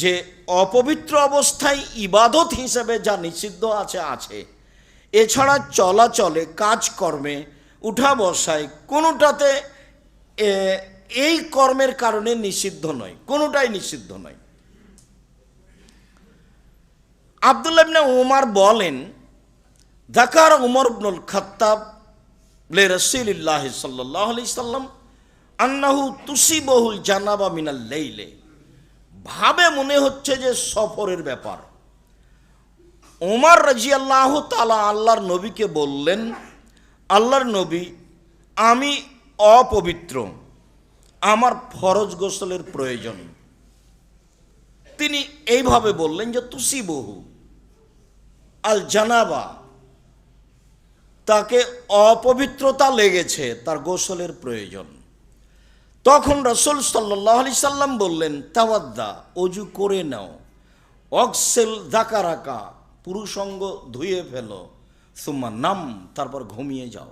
যে অপবিত্র অবস্থায় ইবাদত হিসেবে যা নিষিদ্ধ আছে আছে। এছাড়া চলাচলে, কাজকর্মে, উঠা বসায়, কোনোটাতে এই কর্মের কারণে নিষিদ্ধ নয়, কোনোটাই নিষিদ্ধ নয়। আবদুল্লাহ ইবনে উমার বলেন, দাকার উমর ইবনুল খাত্তাব লে রসিল্লাহ সাল্লাহ আলি সাল্লাম আন্নাহু তুসিবহুল জানাবা মিনাল লেইলে। ভাবে মনে হচ্ছে যে সফরের ব্যাপার। ওমর রাজি আল্লাহ তালা আল্লাহর নবীকে বললেন, আল্লাহর নবী, আমি অপবিত্র। আমার ফরজ গোসলের প্রয়োজন। তিনি এইভাবে বললেন যে তুসি বহু আল জানাবা। তাকে অপবিত্রতা লেগেছে তার গোসলের প্রয়োজন। তখন রসুল সাল্লাহ আলি সাল্লাম বললেন, তাওয়াদ্দা, অজু করে নাও। অক্সেল দাকারাকা পুরুষঙ্গ ধুয়ে ফেলো। সুম্মা নাম, তারপর ঘুমিয়ে যাও।